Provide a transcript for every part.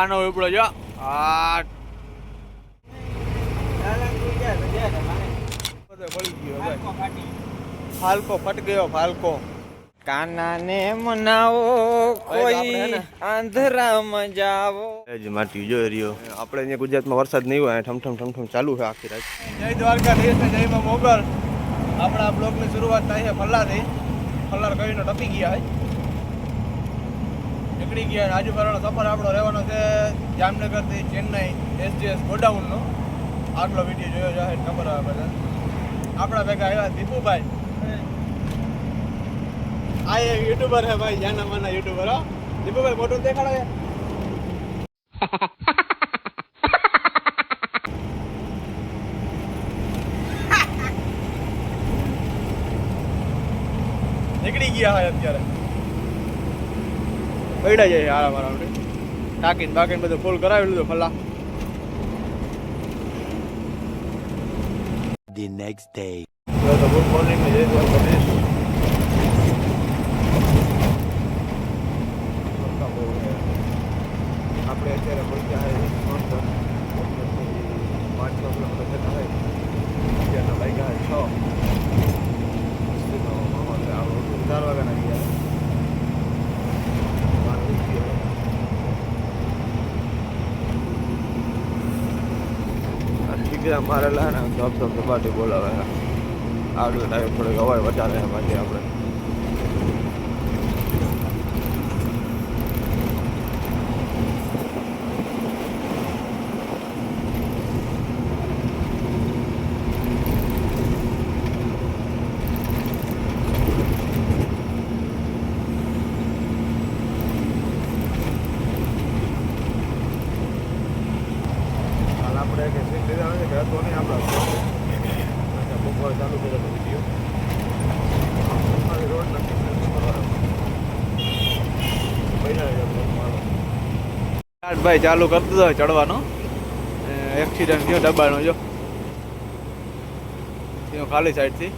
આનો ઉપડો જો. આ ફાલકો ફટ ગયો ફાલકો. કાનાને મનાવો કોઈ આપણે હે જાવો. જ માટી જોઈ રહ્યો. આપણે અહીંયા ગુજરાતમાં વરસાદ નહીં હોય ઠમઠમ ઠમઠમ ચાલુ છે આખી રાત. જય દ્વારકાધીશ ને જય માં મોગલ. આપણા બ્લોગની શરૂઆત થાય છે ફલ્લાથી. ફલ્લાર કહીને ટપી ગયા હોય નીકળી ગયા. આજુબાજુનો સફર આપણો રહેવાનો છે જામનગરથી ચેન્નઈ એસજીએસ ગોડાઉનનો. આટલો વીડિયો જોયો જાહેર ખબર આવે બધા. આપણા ભેગા આવ્યા દીપુભાઈ. આ એક યુટ્યુબર હે ભાઈ જાના માના યુટ્યુબર, હો. દીપુભાઈ, મોટું દેખાડો છે નીકળી ગયા હોય અત્યારે. પૈડા જાય આરામ આરામ ટાકીને બાકીને બધું ફૂલ કરાવી લીધું ફલ્લા the next day. તો ગુડ મોર્નિંગ આપણે અત્યારે પહોંચ્યા છે ત્રણસો પાંચસો કિલોમીટર જતા હોય અત્યારના વાગ્યા છે છ મસ્તીનો માહોલ છે આપણે ચાર વાગ્યાના ગયા બાર વાગી ગયો. ઠીકરા મારેલા ને ધબ ધબ ધબાટી બોલાવે. આડું ટાઈમ થોડીક અવાય વધારે એમાંથી આપણે હાલ આપણે કે સીટ લીધા નથી કે હતો નહીં આપણા બપોર ચાલુ કર્યો હતો વીડિયો અમારી રોડ નથી ભાઈ ચાલુ કરતો હતો ચડવાનો. એક્સિડન્ટ થયો ડબ્બાનો, જો. એનો ખાલી સાઈડથી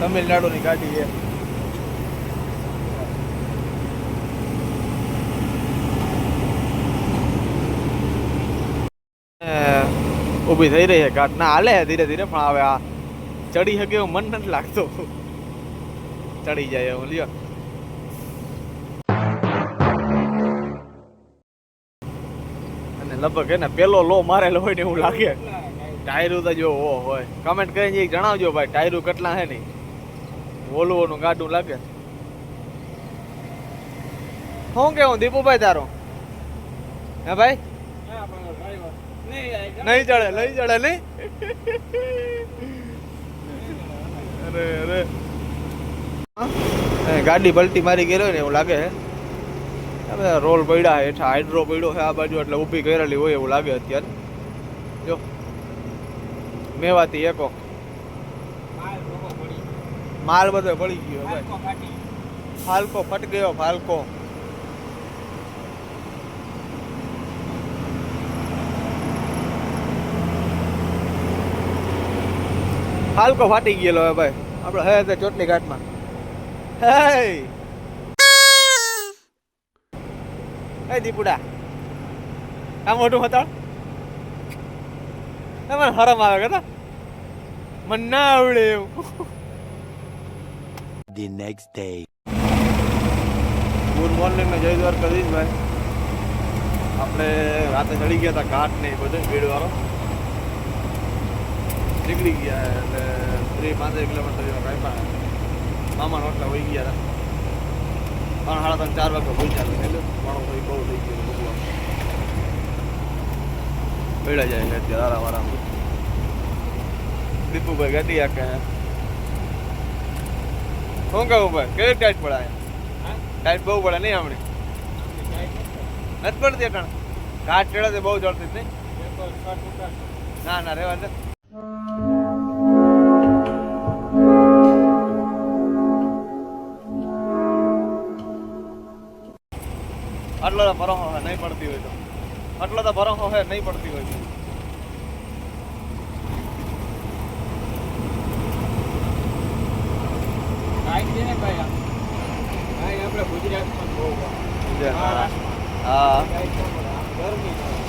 તમિલનાડુની ગાડી છે. ઊભી થઈ રહી છે ઘાટ ના હાલે છે ધીરે ધીરે, પણ હવે આ ચડી શકે એવું મન નથી લાગતું. ચડી જાય એવું, લ્યો. અને લગભગ એને પેલો લો મારેલો હોય ને એવું લાગે. ટાયરું તો જો ઓ હોય. કમેન્ટ કરીને જણાવજો ભાઈ, ટાયરું કેટલા હે નહીં? વોલ્વોનું ગાડું લાગે. શું કેવું દીપુભાઈ તારું? હે, ભાઈ. નહીં ચડે નહીં ચડે નહીં. અરે અરે. ગાડી પલટી મારી ગયેલો ને એવું લાગે છે. હવે રોલ પડ્યા હેઠા હાઇડ્રો પડ્યો છે આ બાજુ એટલે ઊભી કરેલી હોય એવું લાગે અત્યારે. જો. મેવાતી એકો. માલ બધો પડી ગયો ભાઈ. ફાલકો ફટ ગયો. ફાલકો ફાલકો ફાટી ગયેલો હે ભાઈ. આપણે હે તે ચોટલી ઘાટમાં. હે. હે દીપુડા. આ મોટું હતા મને હરમ આવે કે મને ના આવડે એવું. The next day. Good morning ને જય દ્વારકાધીશ ભાઈ. આપણે રાતે ચડી ગયા હતા ઘાટ ને એ બધું ભીડ વાળો નીકળી ગયા એટલે ત્રીસ પાંત્રીસ કિલોમીટર જેવા કાંઈ મામા રોટલા વહી ગયા હતા. ત્રણ સાડા ત્રણ ચાર વાગે પહોંચ્યા હતા. એટલે માણો ભાઈ બહુ થઈ ગયો ભગવાન. પીડા જાય છે અત્યારે આરામ આરામ દીપુભાઈ ગાડી આખે. શું કહું ભાઈ? કેવી ટાઈટ પડાય ટાઈટ બહુ પડે નહીં હમણે? નથી પડતી. અટાણ? ઘાટ ચડે બહુ ચડતી જ નહીં? ના ના રેવા દે. આટલો તો ભરો હે નહીં પડતી હોય તો. આટલો તો. ભરો હે. નહીં પડતી હોય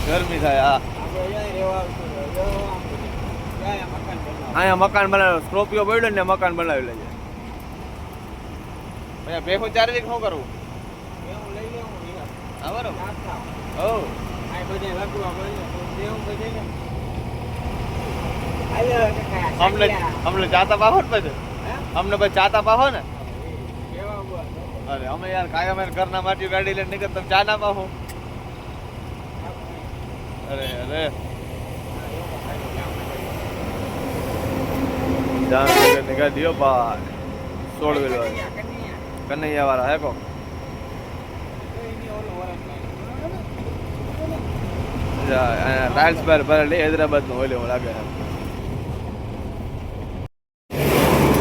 ગરમી થાય. હા. અહીંયા મકાન બનાવ્યું સ્કોર્પિયો પડ્યો ને મકાન બનાવી લેજે. બે ચાર વીક શું કરવું? બરોબર નાખતા. આ બધે લખવા પડે. તો બધે ને. હાલો, કાકા, અમને અમને ચાતા પાહો ને પછી અમને પછી ચાતા પાહો ને? અરે અમે યાર કાયમ એને ઘરના માટી ગાડી લઈને નીકળ તમે ચા ના પાહો. અરે અરે. જામનગરની ગાડી દિયો ભાઈ સોળ વેલો કનૈયા. વાળા હે કો ટાઇલ્સ પર ભરેલી હૈદરાબાદનું ઓલે લાગે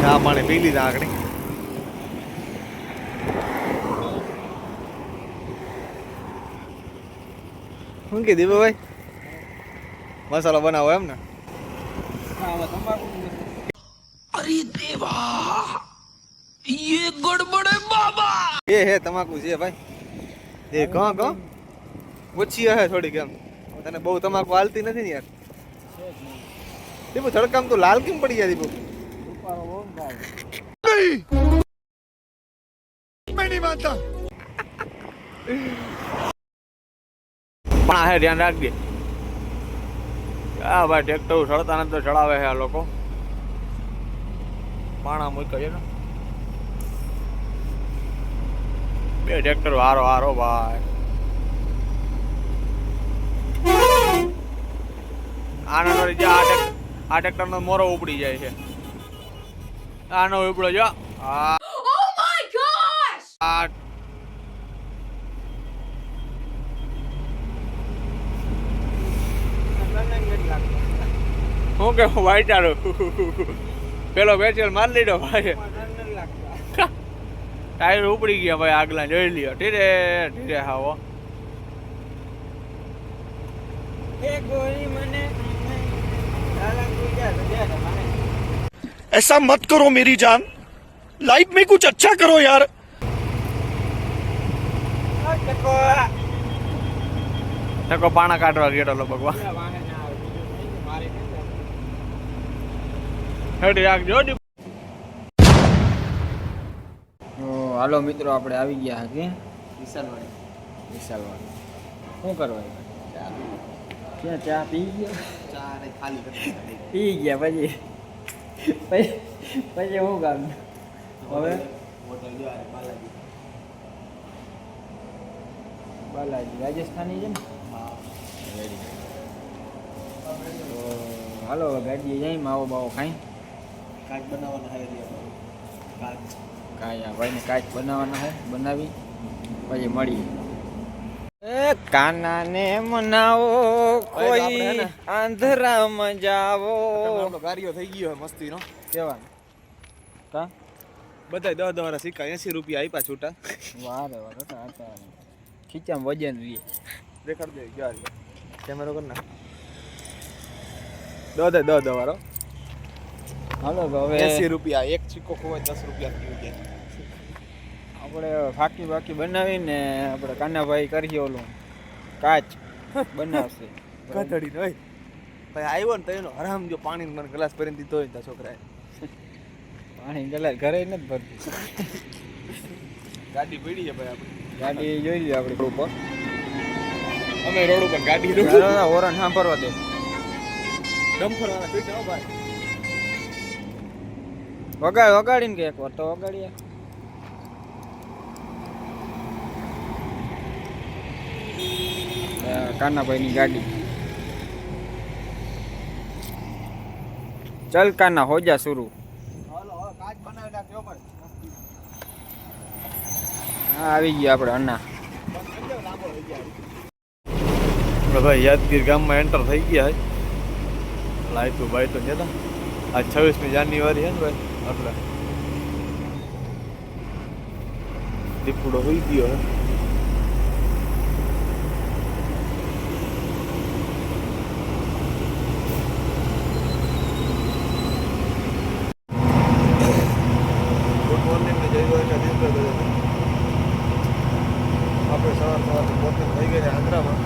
ચા પાણી પી લીધા આગળ. શું કે દીપુભાઈ મસાલો બનાવો એમ ને? એ હે તમાકુ છે ભાઈ. એ કહો કહો. ઓછી હે થોડીક એમ. તને બહુ તમાકુ હાલતી નથી ને યાર? દીપુ તડકામ તો લાલ કેમ પડી ગયા દીપુ? પણ આ ધ્યાન રાખજે. આ ભાઈ ટ્રેક્ટર સળતા નથી તો ચડાવે છે આ લોકો. પાણા મૂકી ને. બે ટ્રેક્ટર હારો હારો ભાઈ. આના જે આ આ ટ્રેક્ટરનો મોરો ઉપડી જાય છે. આનો ઉપડો જો. આ આ હું કે વાઈટારો પેલો બેચેલ માર લીધો ભાઈ. ટાયર ઉપડી ગયા ભાઈ આગલા જોઈ લ્યો. ધીરે ધીરે હાવો. એ ગોળી મને લાલા ગુજા તો દે ને મને ऐसा मत करो मेरी जान लाइफ में कुछ अच्छा करो यार આ ટકો ટકો પાણા કાઢવા ગયો તો ભગવાન આ વાહે ના આવે બીજું કઈ નહીં, મારે નથી આવતું. હેડી રાખજો ડી- તો હાલો મિત્રો આપણે આવી ગયા છે વિશાલવાડી વિશાલવાડી શું કરવા ક્યાં ચા પી ગયા પી ગયા પછી પછી પછી શું કામ? હવે? બાલાજી રાજસ્થાની છે ને? તો હાલો ગાડીએ જઈ માવો બાવો ખાઈ. કાચ બનાવવાના હે કાચ. કાંઈ ભાઈને કાચ બનાવવાના હે બનાવી પછી મળીએ. એ કાનાને મનાવો. હે કોઈ ને? આંધરામાં જાવો. ગાડીઓ થઈ ગયો મસ્તીનો કેવાનું? કા? બધા દસ દસ સિક્કા એસી રૂપિયા આપ્યા છૂટા. વારે વારે ખીચામાં વજન રહીએ દેખાડ દે ગાડી કેમેરો કર ના. દે દો દસ વાળો. હાલો હવે એસી રૂપિયા એક સિક્કો ખોવાય દસ રૂપિયા થઈ ગયા આપણે ફાકી બાકી બનાવીને આપણે કાનાભાઈ કરીએ ઓલું. કાચ બનાવશે. કથળી નહીં ભાઈ આવ્યો ને તો એનો હરામ જો પાણી મને ગ્લાસ ભરીને દીધો હોય તારા છોકરાએ. પાણી ગ્લાસ ઘરે નથી ભરતી. ગાડી પડી છે ભાઈ આપણી. ગાડી જોઈ લઈએ આપણે ઉપર અમે રોડ ઉપર ગાડી રોડ. હોરન સાંભળવા દે. ડમ્ફર વાળા પીટે હો ભાઈ. વગાડ વગાડીને કે એક વાર તો વગાડીએ. કાનાભાઈની ગાડી. ચલ કાના હો જા શરૂ. હાલો હવે કાચ બનાવી નાખ્યો પણ હા આવી ગયા આપણે અண்ணા આપણે ભાઈ યાદગીર ગામમાં એન્ટર થઈ ગયા છે લાઈટો બાઈટો જતા આજ છવ્વીસમી જાન્યુઆરી છે ને ભાઈ એટલે. દીપડો હોઈ ગયો હે ગુડ મોર્નિંગ ને જય અગર બધે આપણે સવાર સવારથી પહોંચી થઈ ગયા છે આંધ્રામાં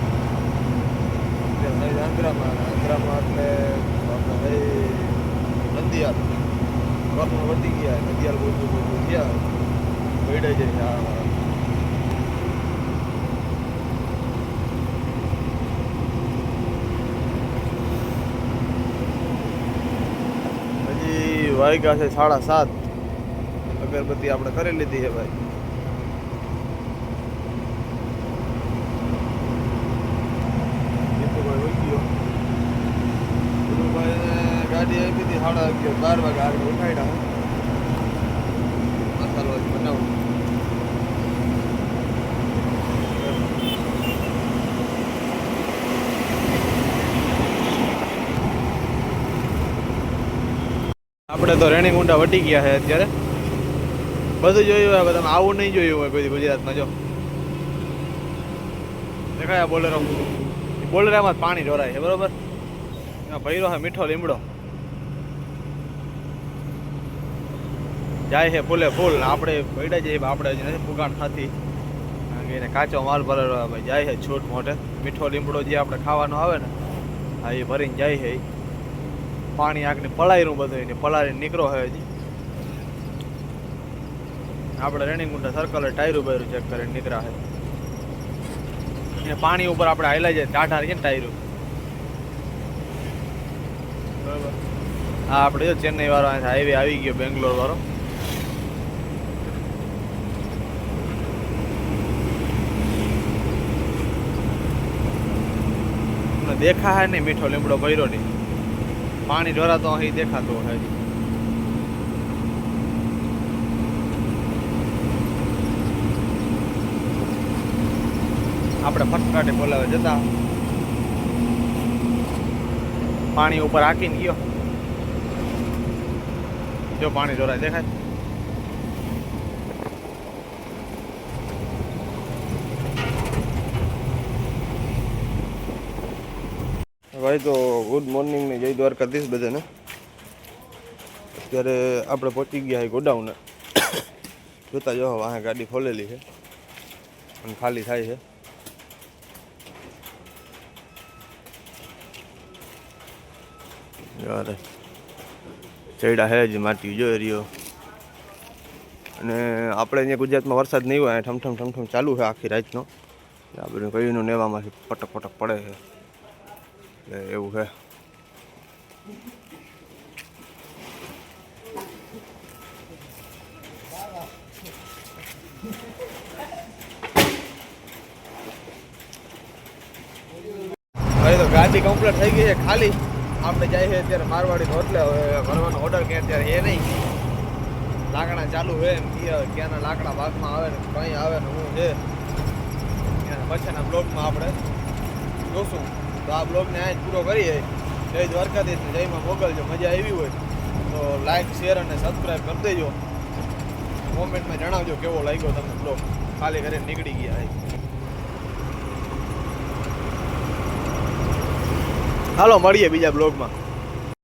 ત્યાં થઈ આંધ્રામાં અને આંધ્રામાં એટલે આપણે થઈ નંદિયાલ કર્મ વધી ગયા અત્યારે બોલતું બોલતું ગયા. પૈડાઈ જાય આ વાગ્યા છે સાડા સાત. અગરબત્તી આપણે કરી લીધી છે ભાઈ જીતુભાઈ વહી ગયો ગુરુભાઈને સાડા અગિયાર બાર વાગે આગળ ઉઠાડ્યા મસાલો બનાવું. આપણે તો રેણી ગુંડા વટી ગયા છે અત્યારે. બધું જોયું હોય તમે આવું નહીં જોયું હોય કોઈ ગુજરાતમાં, જો. દેખાય બોલેરો. બોલેરામાં પાણી ઢોરાય છે, બરોબર? એમાં ભૈરો છે મીઠો લીમડો. જાય છે ફૂલ ને આપણે પડ્યા જઈએ આપણે હજી નથી પુગાણ ખાતી એને કાચો માલ ભરેલો ભાઈ જાય છે છૂટ મોટે મીઠો લીમડો જે આપણે ખાવાનો આવે ને, હા, એ ભરીને જાય છે. પાણી આગને પલાયરું બધું એને પલાળીને નીકળો હોય હજી. આપણે રેણીગુંડા સર્કલ ટાયરું બાયરું ચેક કરીને નીકળ્યા છે. એ પાણી ઉપર આપણે હાલ્યા જાય ટાઢા રહીએ ને ટાયરું. બરાબર. હા, આપણે જો ચેન્નઈ વાળો હાઈવે આવી ગયો, બેંગ્લોર વાળો. દેખા હે નહીં, મીઠો લીમડો ભર્યો નહીં. પાણી ઢોરાતો અહીં દેખાતો હોય. આપણે ફટકાટે બોલાવે જતા. પાણી ઉપર હાકીને ગયો. જો પાણી ઢોરાય દેખાય. ભાઈ, તો ગુડ મોર્નિંગ ને જય દ્વારકાધીશ બધાને. અત્યારે આપણે પહોંચી ગયા છે ગોડાઉને. જોતા જો વાહે ગાડી ખોલેલી છે અને ખાલી થાય છે. યાર ચડ્યા હે જ માટી જોઈ રહ્યો. અને આપણે અહીંયા ગુજરાતમાં વરસાદ નહીં હોય ઠમઠમ ઠમઠમ ચાલુ છે આખી રાતનો. આપણે બધું કઈનું નેવામાંથી પટક પટક પડે છે. એટલે એવું છે હવે તો ગાડી કમ્પ્લીટ થઈ ગઈ છે, ખાલી. આપણે જાય છે અત્યારે મારવાડી હોટલે હવે ભરવાનો ઓર્ડર કે અત્યારે એ નહીં. લાકડા ચાલુ હોય એમ ક્યાં ક્યાંના લાકડા ભાગમાં આવે ને કઈ આવે ને હું છે. પછીના બ્લોગમાં આપણે જોશું. તો આ બ્લોગને જ પૂરો કરીએ. જય દ્વારકાધીશ જયમાં મોકલજો મજા આવી હોય તો લાઈક શેર અને સબસ્ક્રાઈબ કરી દેજો. કોમેન્ટમાં જણાવજો કેવો લાગ્યો તમને બ્લોગ. ખાલી ઘરે નીકળી ગયા હાલો, મળીએ બીજા બ્લોગમાં.